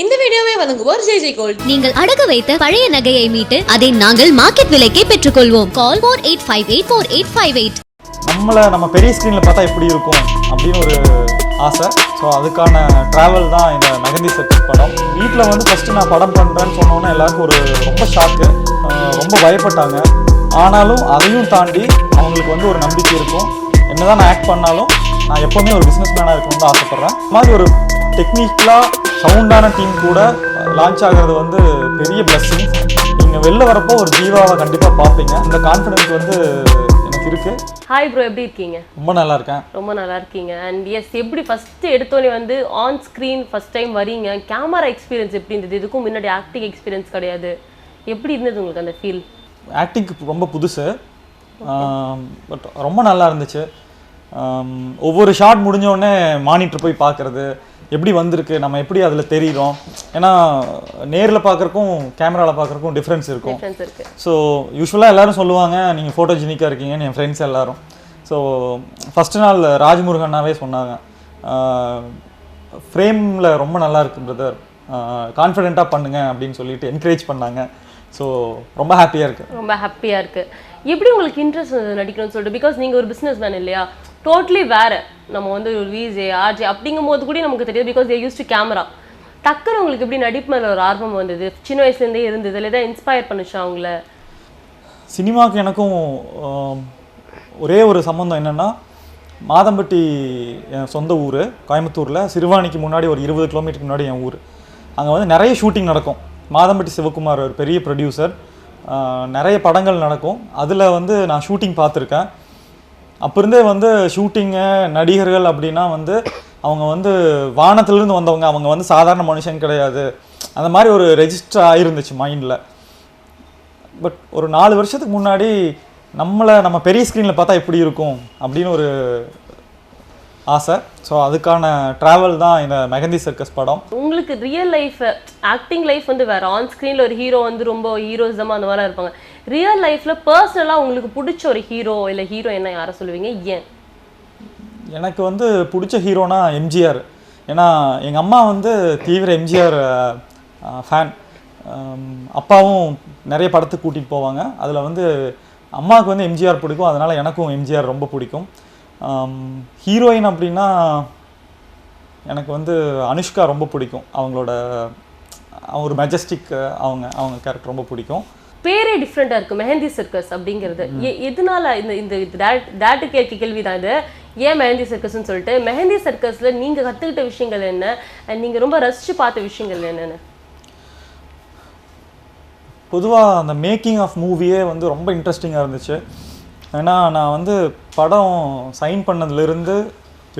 இந்த வீடியோவை வழங்குவோர் ஜெய் ஜெய் கோல்ட். நீங்கள் அடகு வைத்த பழைய நகையை மீட்டு அதை நாங்கள் மார்க்கெட் விலைக்கே பெற்றுக்கொள்வோம். Call four eight five eight four eight five eight. நம்மளை நம்ம பெரிய ஸ்க்ரீனில் பார்த்தா எப்படி இருக்கும் அப்படின்னு ஒரு ஆசை. ஸோ அதுக்கான ட்ராவல் தான் இந்த மெகந்தி சர்க்கஸ் படம். வீட்டில் வந்து ஃபஸ்ட்டு நான் படம் பண்ணுறேன்னு சொன்னோன்னே எல்லாருக்கும் ஒரு ரொம்ப ஷாக்கு ரொம்ப பயப்பட்டாங்க. ஆனாலும் அதையும் தாண்டி அவங்களுக்கு வந்து ஒரு நம்பிக்கை இருக்கும். என்னதான் நான் ஆக்ட் பண்ணாலும் நான் எப்போவுமே ஒரு பிஸ்னஸ் மேனாக இருக்கணும்னு தான் ஆசைப்பட்றேன் மாதிரி ஒரு டெக்னிக்கலாக சவுண்டான டீம் கூட லான்ச் ஆகிறது வந்து பெரிய பிளஸ்ஸிங் நீங்கள் வெளில வரப்போ ஒரு ஜீவாவை கண்டிப்பாக பார்ப்பீங்க. இந்த கான்ஃபிடென்ஸ் வந்து எனக்கு இருக்குது ஹாய் ப்ரோ எப்படி இருக்கீங்க? ரொம்ப நல்லா இருக்கேன். ரொம்ப நல்லா இருக்கீங்க. அண்ட் எஸ் எப்படி ஃபர்ஸ்ட் எடுத்தோடனே வந்து ஆன் ஸ்க்ரீன் ஃபர்ஸ்ட் டைம் வரீங்க. கேமரா எக்ஸ்பீரியன்ஸ் எப்படி இருந்தது? இதுக்கும் முன்னாடி ஆக்டிங் எக்ஸ்பீரியன்ஸ் கிடையாது. எப்படி இருந்தது உங்களுக்கு அந்த ஃபீல் ஆக்டிங்க்கு ரொம்ப புதுசு. பட் ரொம்ப நல்லா இருந்துச்சு. ஒவ்வொரு ஷாட் முடிஞ்ச உடனே மானிட்டர் போய் பார்க்குறது. எப்படி வந்திருக்கு நம்ம எப்படி அதில் தெரியுறோம்? ஏன்னா நேரில் பார்க்குறக்கும் கேமராவில் பார்க்குறக்கும் டிஃப்ரென்ஸ் இருக்கும். ஸோ யூஸ்வலாக எல்லாரும் சொல்லுவாங்க நீங்கள் ஃபோட்டோஜெனிக்காக இருக்கீங்கன்னு என் ஃப்ரெண்ட்ஸ் எல்லாரும். ஸோ ஃபஸ்ட்டு நாள் ராஜ்முருகன்னாவே சொன்னாங்க. ஃப்ரேமில் ரொம்ப நல்லா இருக்கு பிரதர் கான்ஃபிடென்ட்டாக பண்ணுங்க அப்படின்னு சொல்லிட்டு என்கரேஜ் பண்ணாங்க. ஸோ ரொம்ப ஹாப்பியாக இருக்கு. ரொம்ப ஹாப்பியா இருக்கு. எப்படி உங்களுக்கு இன்ட்ரெஸ்ட் நடிக்கணும்னு சொல்லிட்டு? பிகாஸ் நீங்க ஒரு பிசினஸ் மேன் இல்லையா? டோட்டலி வேறு. நம்ம வந்து ஒரு விஜே ஆர்ஜே அப்படிங்கும் போது கூட நமக்கு தெரியாது because a use to camera டக்குன்னு உங்களுக்கு எப்படி நடிப்பு மேலே ஒரு ஆர்வம் வந்தது? சின்ன வயசுலேருந்தே இருந்தது இல்லை ஏதாவது இன்ஸ்பயர் பண்ணுச்சா அவங்கள? சினிமாவுக்கு எனக்கும் ஒரே ஒரு சம்மந்தம் என்னென்னா மாதம்பட்டி என் சொந்த ஊர் கோயம்புத்தூரில் சிறுவாணிக்கு முன்னாடி ஒரு இருபது கிலோமீட்டருக்கு முன்னாடி என் ஊர். அங்கே வந்து நிறைய ஷூட்டிங் நடக்கும். மாதம்பட்டி சிவகுமார் ஒரு பெரிய ப்ரொடியூசர் நிறைய படங்கள் நடக்கும். அதில் வந்து நான் ஷூட்டிங் பார்த்துருக்கேன். அப்போ இருந்தே வந்து ஷூட்டிங்கு நடிகர்கள் அப்படின்னா வந்து அவங்க வந்து வானத்திலிருந்து வந்தவங்க. அவங்க வந்து சாதாரண மனுஷன் கிடையாது. அந்த மாதிரி ஒரு ரெஜிஸ்டர் ஆகிருந்துச்சு மைண்டில் பட் ஒரு நாலு வருஷத்துக்கு முன்னாடி நம்மளை நம்ம பெரிய ஸ்க்ரீனில் பார்த்தா எப்படி இருக்கும்? அப்படின்னு ஒரு ஆசை. ஸோ அதுக்கான ட்ராவல் தான் இந்த மெகந்தி சர்க்கஸ் படம். உங்களுக்கு ரியல் லைஃப் ஆக்டிங் லைஃப் வந்து வேறு. ஆன் ஸ்க்ரீனில் ஒரு ஹீரோ வந்து ரொம்ப ஹீரோஸமாக அந்த மாதிரிலாம் இருப்பாங்க. ரியல் லைஃப்ல பர்சனலாக உங்களுக்கு பிடிச்ச ஒரு ஹீரோ இல்லை ஹீரோ என்ன யாரை சொல்லுவீங்க? ஏன்? எனக்கு வந்து பிடிச்ச ஹீரோனா எம்ஜிஆர் ஏன்னா எங்கள் அம்மா வந்து தீவிர எம்ஜிஆர் ஃபேன் அப்பாவும் நிறைய படத்துக்கு கூட்டிகிட்டு போவாங்க. அதில் வந்து அம்மாவுக்கு வந்து எம்ஜிஆர் பிடிக்கும். அதனால் எனக்கும் எம்ஜிஆர் ரொம்ப பிடிக்கும். ஹீரோயின் அப்படின்னா எனக்கு வந்து அனுஷ்கா ரொம்ப பிடிக்கும். அவங்களோட ஒரு மெஜஸ்டிக் அவங்க அவங்க கேரக்டர் ரொம்ப பிடிக்கும். பேரே டிஃப்ரெண்ட்டாக இருக்கு. மெஹந்தி சர்க்கஸ் அப்படிங்கிறது. எதனால இந்த இந்த டேட்டு கேட்க கேள்வி தான் இது. ஏன் மெஹந்தி சர்க்கஸ்னு சொல்லிட்டு மெஹந்தி சர்க்கஸ்ல நீங்க கத்துக்கிட்ட விஷயங்கள் என்ன? அண்ட் நீங்க ரொம்ப ரசிச்சு பார்த்த விஷயங்கள் என்னென்ன? பொதுவாக அந்த மேக்கிங் ஆஃப் மூவியே வந்து ரொம்ப இன்ட்ரெஸ்டிங்காக இருந்துச்சு. ஏன்னா நான் வந்து படம் சைன் பண்ணதுலேருந்து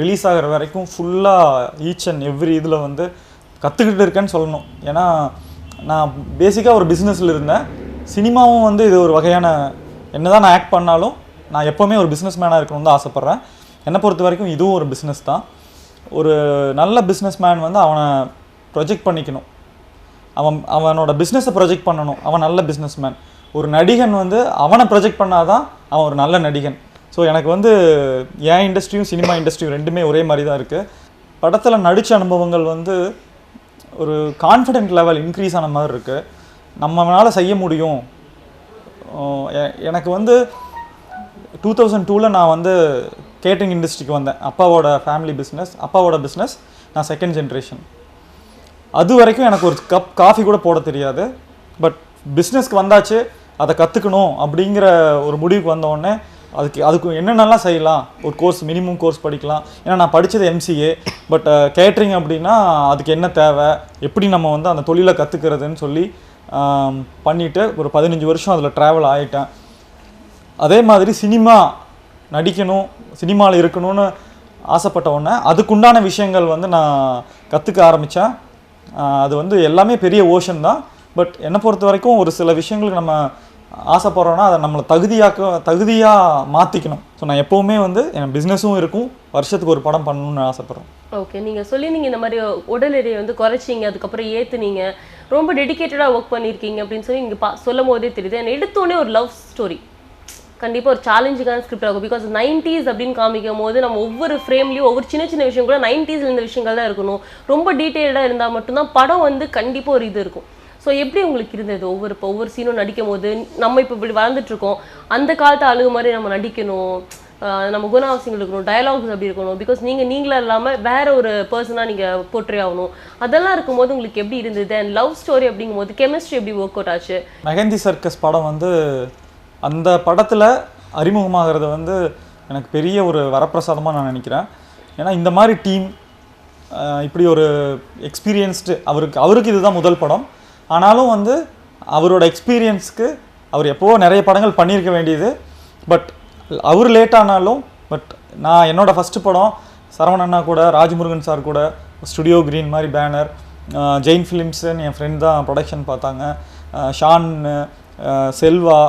ரிலீஸ் ஆகிற வரைக்கும் ஃபுல்லாக ஈச் அண்ட் எவ்ரி இதில் வந்து கற்றுக்கிட்டு இருக்கேன்னு சொல்லணும். ஏன்னா நான் பேசிக்காக ஒரு பிஸ்னஸில் இருந்தேன். சினிமாவும் வந்து இது ஒரு வகையான என்னதான் நான் ஆக்ட் பண்ணாலும் நான் எப்போவுமே ஒரு பிஸ்னஸ் மேனாக இருக்கணும்னு தான் ஆசைப்பட்றேன். என்னை பொறுத்த வரைக்கும் இதுவும் ஒரு பிஸ்னஸ் தான். ஒரு நல்ல பிஸ்னஸ் மேன் வந்து அவனை ப்ரொஜெக்ட் பண்ணிக்கணும். அவன் அவனோட பிஸ்னஸை ப்ரொஜெக்ட் பண்ணணும். அவன் நல்ல பிஸ்னஸ் மேன் ஒரு நடிகன் வந்து அவனை ப்ரொஜெக்ட் பண்ணாதான் அவன் ஒரு நல்ல நடிகன். ஸோ எனக்கு வந்து என் இண்டஸ்ட்ரியும் சினிமா இண்டஸ்ட்ரியும் ரெண்டுமே ஒரே மாதிரி தான் இருக்குது படத்தில் நடித்த அனுபவங்கள் வந்து ஒரு கான்ஃபிடென்ட் லெவல் இன்க்ரீஸ் ஆன மாதிரி இருக்குது நம்மளால் செய்ய முடியும். எ- எனக்கு வந்து டூ தௌசண்ட் டூவில் நான் வந்து கேட்டரிங் இண்டஸ்ட்ரிக்கு வந்தேன். அப்பாவோட ஃபேமிலி பிஸ்னஸ் அப்பாவோட பிஸ்னஸ் நான் செகண்ட் ஜென்ரேஷன் அது வரைக்கும் எனக்கு ஒரு கப் காஃபி கூட போட தெரியாது. பட் பிஸ்னஸ்க்கு வந்தாச்சு அதை கற்றுக்கணும் அப்படிங்கிற ஒரு முடிவுக்கு வந்தோடனே அதுக்கு அதுக்கு என்னென்னலாம் செய்யலாம்? ஒரு கோர்ஸ் மினிமம் கோர்ஸ் படிக்கலாம். ஏன்னா நான் படித்தது எம்சிஏ பட் கேட்ரிங் அப்படின்னா அதுக்கு என்ன தேவை? எப்படி நம்ம வந்து அந்த தொழிலை கற்றுக்கிறதுன்னு சொல்லி பண்ணிவிட்டு ஒரு பதினஞ்சு வருஷம் அதில் ட்ராவல் ஆகிட்டேன் அதே மாதிரி சினிமா நடிக்கணும் சினிமாவில் இருக்கணும்னு ஆசைப்பட்ட உடனே அதுக்குண்டான விஷயங்கள் வந்து நான் கற்றுக்க ஆரம்பித்தேன் அது வந்து எல்லாமே பெரிய ஓஷன் தான். பட் என்னை பொறுத்த வரைக்கும் ஒரு சில விஷயங்களுக்கு நம்ம ஆசைப்படுறோன்னா அதை நம்மளை தகுதியாக்க தகுதியாக மாற்றிக்கணும் ஸோ நான் எப்போவுமே வந்து என் பிஸ்னஸும் இருக்கும். வருஷத்துக்கு ஒரு படம் பண்ணணும்னு ஆசைப்பட்றேன் ஓகே நீங்கள் சொல்லி நீங்கள் இந்த மாதிரி உடல் எடையை வந்து குறைச்சிங்க அதுக்கப்புறம் ஏற்றுனீங்க ரொம்ப டெடிக்கேட்டடாக ஒர்க் பண்ணியிருக்கீங்க அப்படின்னு சொல்லி இங்கே பா சொல்லும் போதே தெரியுது. எனக்கு எடுத்தோடனே ஒரு லவ் ஸ்டோரி கண்டிப்பாக ஒரு சேலஞ்சிங்கான ஸ்கிரிப்ட் ஆகும். பிகாஸ் நைன்டிஸ் அப்படின்னு காமிக்கும் போது நம்ம ஒவ்வொரு ஃப்ரேம்லையும் ஒவ்வொரு சின்ன சின்ன விஷயம் கூட நைன்டிஸில் இருந்த விஷயங்கள் தான் இருக்கணும். ரொம்ப டீட்டெயில்டாக இருந்தால் மட்டும்தான் படம் வந்து கண்டிப்பாக ஒரு இது இருக்கும். ஸோ எப்படி உங்களுக்கு இருந்தது ஒவ்வொரு இப்போ ஒவ்வொரு சீனும் நடிக்கும் போது நம்ம இப்போ இப்படி வளர்ந்துட்டுருக்கோம். அந்த காலத்து அழுகு மாதிரி நம்ம நடிக்கணும். நம்ம குணாவசியங்கள் இருக்கணும். டயலாக்ஸ் அப்படி இருக்கணும். பிகாஸ் நீங்கள் நீங்களாக இல்லாமல் வேற ஒரு பர்சனாக நீங்கள் போர்ட்ரே ஆகணும். அதெல்லாம் இருக்கும்போது உங்களுக்கு எப்படி இருந்தது? அண்ட் லவ் ஸ்டோரி அப்படிங்கும்போது கெமிஸ்ட்ரி எப்படி ஒர்க் அவுட் ஆச்சு? மெகந்தி சர்க்கஸ் படம் வந்து அந்த படத்தில் அறிமுகமாகிறது வந்து எனக்கு பெரிய ஒரு வரப்பிரசாதமாக நான் நினைக்கிறேன். ஏன்னா இந்த மாதிரி டீம் இப்படி ஒரு எக்ஸ்பீரியன்ஸ்டு அவருக்கு அவருக்கு இதுதான் முதல் படம். ஆனாலும் வந்து அவரோட எக்ஸ்பீரியன்ஸ்க்கு அவர் எப்போவோ நிறைய படங்கள் பண்ணியிருக்க வேண்டியது. பட் அவர் லேட் ஆனாலும் பட் நான் என்னோடய ஃபஸ்ட்டு படம் சரவண அண்ணா கூட ராஜ்முருகன் சார் கூட ஸ்டுடியோ கிரீன் மாதிரி பேனர் ஜெயின் ஃபிலிம்ஸுன்னு என் ஃப்ரெண்ட் தான் ப்ரொடக்ஷன் பார்த்தாங்க. ஷான் செல்வா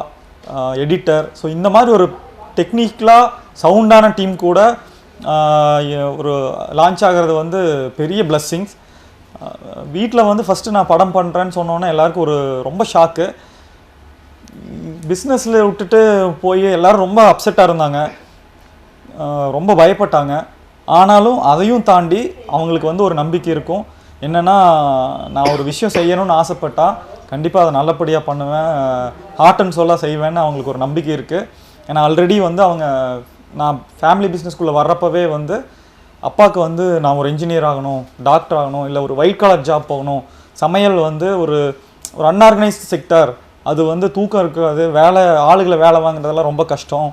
எடிட்டர் ஸோ இந்த மாதிரி ஒரு டெக்னிக்கலாக சவுண்டான டீம் கூட ஒரு லான்ச் ஆகிறது வந்து பெரிய பிளஸ்ஸிங்ஸ் வீட்டில் வந்து ஃபஸ்ட்டு நான் படம் பண்ணுறேன்னு சொன்னோன்னே எல்லாருக்கும் ஒரு ரொம்ப ஷாக்கு பிஸ்னஸில் விட்டுட்டு போய் எல்லாரும் ரொம்ப அப்செட்டாக இருந்தாங்க. ரொம்ப பயப்பட்டாங்க. ஆனாலும் அதையும் தாண்டி அவங்களுக்கு வந்து ஒரு நம்பிக்கை இருக்கும். என்னென்னா நான் ஒரு விஷயம் செய்யணும்னு ஆசைப்பட்டால் கண்டிப்பாக அதை நல்லபடியாக பண்ணுவேன். ஹார்ட் அண்ட் சொல்லாக செய்வேன்னு அவங்களுக்கு ஒரு நம்பிக்கை இருக்குது ஏன்னா ஆல்ரெடி வந்து அவங்க நான் ஃபேமிலி பிஸ்னஸ்குள்ளே வர்றப்பவே வந்து அப்பாவுக்கு வந்து நான் ஒரு இன்ஜினியர் ஆகணும் டாக்டர் ஆகணும் இல்லை ஒரு ஒயிட் கலர் ஜாப் போகணும். சமையல் வந்து ஒரு ஒரு அன்ஆர்கனைஸ்டு செக்டர் அது வந்து தூக்கம் இருக்காது வேலை ஆளுகளை வேலை வாங்குறதெல்லாம் ரொம்ப கஷ்டம்.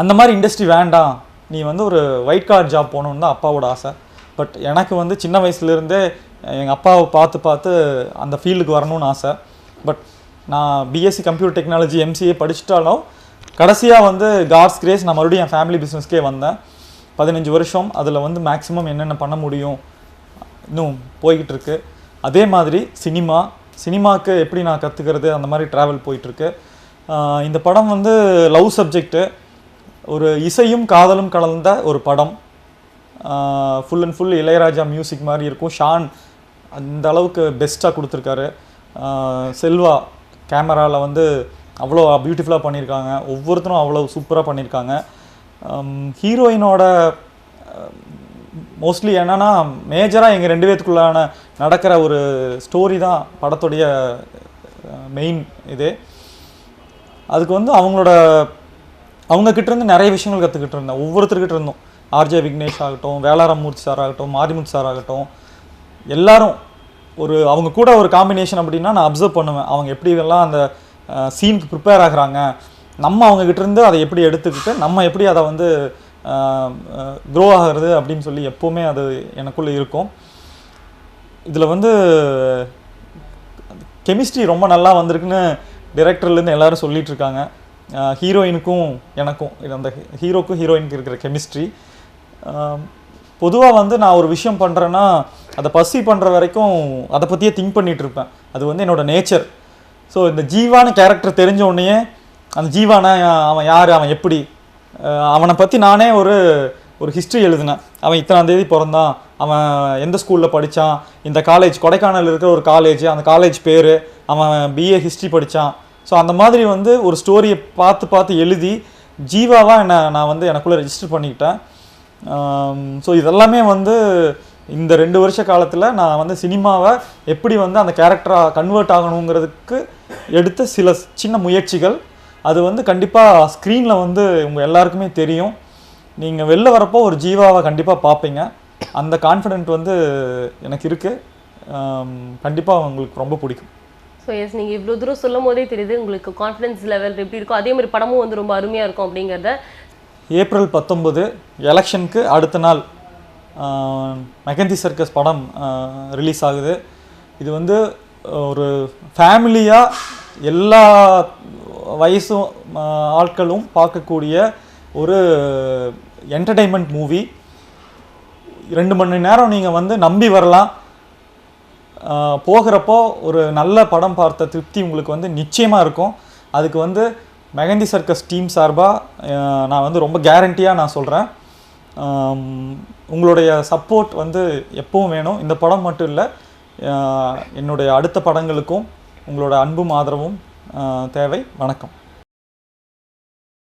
அந்த மாதிரி இண்டஸ்ட்ரி வேண்டாம். நீ வந்து ஒரு ஒயிட் கலர் ஜாப் போகணுன்னு தான் அப்பாவோட ஆசை. பட் எனக்கு வந்து சின்ன வயசுலேருந்தே எங்கள் அப்பாவை பார்த்து பார்த்து அந்த ஃபீல்டுக்கு வரணும்னு ஆசை. பட் நான் பிஎஸ்சி கம்ப்யூட்டர் டெக்னாலஜி எம்சிஏ படிச்சிட்டாலும் கடைசியாக வந்து காட்ஸ் கிரேஸ் நான் மறுபடியும் என் ஃபேமிலி பிஸ்னஸ்க்கே வந்தேன். பதினஞ்சு வருஷம் அதில் வந்து மேக்ஸிமம் என்னென்ன பண்ண முடியும்? இன்னும் போய்கிட்டு இருக்கு. அதே மாதிரி சினிமா சினிமாவுக்கு எப்படி நான் கற்றுக்கிறது அந்த மாதிரி ட்ராவல் போயிட்டுருக்கு இந்த படம் வந்து லவ் சப்ஜெக்ட்டு ஒரு இசையும் காதலும் கலந்த ஒரு படம். Full and full Ilaiyaraaja music மாதிரி இருக்கும். ஷான் அந்த அளவுக்கு பெஸ்ட்டாக கொடுத்துருக்காரு. செல்வா கேமராவில் வந்து அவ்வளோ பியூட்டிஃபுல்லாக பண்ணியிருக்காங்க. ஒவ்வொருத்தரும் அவ்வளோ சூப்பராக பண்ணியிருக்காங்க. Um, ஹீரோயினோட மோஸ்ட்லி uh, என்னன்னா மேஜராக எங்கள் ரெண்டு பேத்துக்குள்ளான நடக்கிற ஒரு ஸ்டோரி தான் படத்துடைய uh, மெயின் இது. அதுக்கு வந்து அவங்களோட அவங்கக்கிட்ட இருந்து நிறைய விஷயங்கள் கற்றுக்கிட்டு இருந்தேன். ஒவ்வொருத்தர்கிட்ட இருந்தோம். ஆர்ஜே விக்னேஷ் ஆகட்டும் வேளாராமூர்த்தி சார் ஆகட்டும் மாரிமுத்து சார் ஆகட்டும். எல்லாரும் ஒரு அவங்க கூட ஒரு காம்பினேஷன் அப்படின்னா நான் அப்சர்வ் பண்ணுவேன். அவங்க எப்படி இதெல்லாம் அந்த uh, சீனுக்கு ப்ரிப்பேர் ஆகிறாங்க. நம்ம அவங்கக்கிட்ட இருந்து அதை எப்படி எடுத்துக்கிட்டு நம்ம எப்படி அதை வந்து க்ரோ ஆகிறது அப்படின்னு சொல்லி எப்போவுமே அது எனக்குள்ளே இருக்கும். இதில் வந்து கெமிஸ்ட்ரி ரொம்ப நல்லா வந்திருக்குன்னு டிரெக்டர்லேருந்து எல்லாரும் சொல்லிகிட்டு இருக்காங்க. ஹீரோயினுக்கும் எனக்கும் இது அந்த ஹீரோக்கும் ஹீரோயினுக்கு இருக்கிற கெமிஸ்ட்ரி பொதுவாக வந்து நான் ஒரு விஷயம் பண்ணுறேன்னா அதை பசி பண்ணுற வரைக்கும் அதை பற்றியே திங்க் பண்ணிகிட்ருப்பேன் இருப்பேன். அது வந்து என்னோட நேச்சர் ஸோ இந்த ஜீவான கேரக்டர் தெரிஞ்ச உடனே அந்த ஜீவானா அவன் யார் அவன் எப்படி? அவனை பற்றி நானே ஒரு ஒரு ஹிஸ்ட்ரி எழுதினேன். அவன் இத்தனாம் தேதி பிறந்தான். அவன் எந்த ஸ்கூலில் படித்தான் இந்த காலேஜ் கொடைக்கானல் இருக்கிற ஒரு காலேஜ் அந்த காலேஜ் பேர். அவன் பிஏ ஹிஸ்ட்ரி படித்தான் ஸோ அந்த மாதிரி வந்து ஒரு ஸ்டோரியை பார்த்து பார்த்து எழுதி ஜீவாவாக என்னை நான் வந்து எனக்குள்ளே ரெஜிஸ்டர் பண்ணிக்கிட்டேன். ஸோ இதெல்லாமே வந்து இந்த ரெண்டு வருஷ காலத்தில் நான் வந்து சினிமாவை எப்படி வந்து அந்த கேரக்டராக கன்வெர்ட் ஆகணுங்கிறதுக்கு எடுத்த சில சின்ன முயற்சிகள். அது வந்து கண்டிப்பாக ஸ்க்ரீனில் வந்து உங்கள் எல்லாருக்குமே தெரியும். நீங்கள் வெளில வரப்போ ஒரு ஜீவாவை கண்டிப்பாக பார்ப்பீங்க. அந்த கான்ஃபிடென்ட் வந்து எனக்கு இருக்குது கண்டிப்பாக உங்களுக்கு ரொம்ப பிடிக்கும். ஸோ எஸ் நீங்கள் இவ்வளோ தூரம் சொல்லும் போதே தெரியுது உங்களுக்கு கான்ஃபிடன்ஸ் லெவல் எப்படி இருக்கும் அதே மாதிரி படமும் வந்து ரொம்ப அருமையாக இருக்கும் அப்படிங்கிறத. ஏப்ரல் பத்தொம்பது எலெக்ஷனுக்கு அடுத்த நாள் மெகந்தி சர்க்கஸ் படம் ரிலீஸ் ஆகுது. இது வந்து ஒரு ஃபேமிலியாக எல்லா வயசும் ஆட்களும் பார்க்கக்கூடிய ஒரு என்டர்டெயின்மெண்ட் மூவி ரெண்டு மணி நேரம் நீங்கள் வந்து நம்பி வரலாம். போகிறப்போ ஒரு நல்ல படம் பார்த்த திருப்தி உங்களுக்கு வந்து நிச்சயமாக இருக்கும். அதுக்கு வந்து மெகந்தி சர்க்கஸ் டீம் சார்பாக நான் வந்து ரொம்ப கேரண்டியாக நான் சொல்கிறேன் உங்களுடைய சப்போர்ட் வந்து எப்பவும் வேணும். இந்த படம் மட்டும் இல்லை என்னுடைய அடுத்த படங்களுக்கும் உங்களோட அன்பும் ஆதரவும் தேவை. வணக்கம்.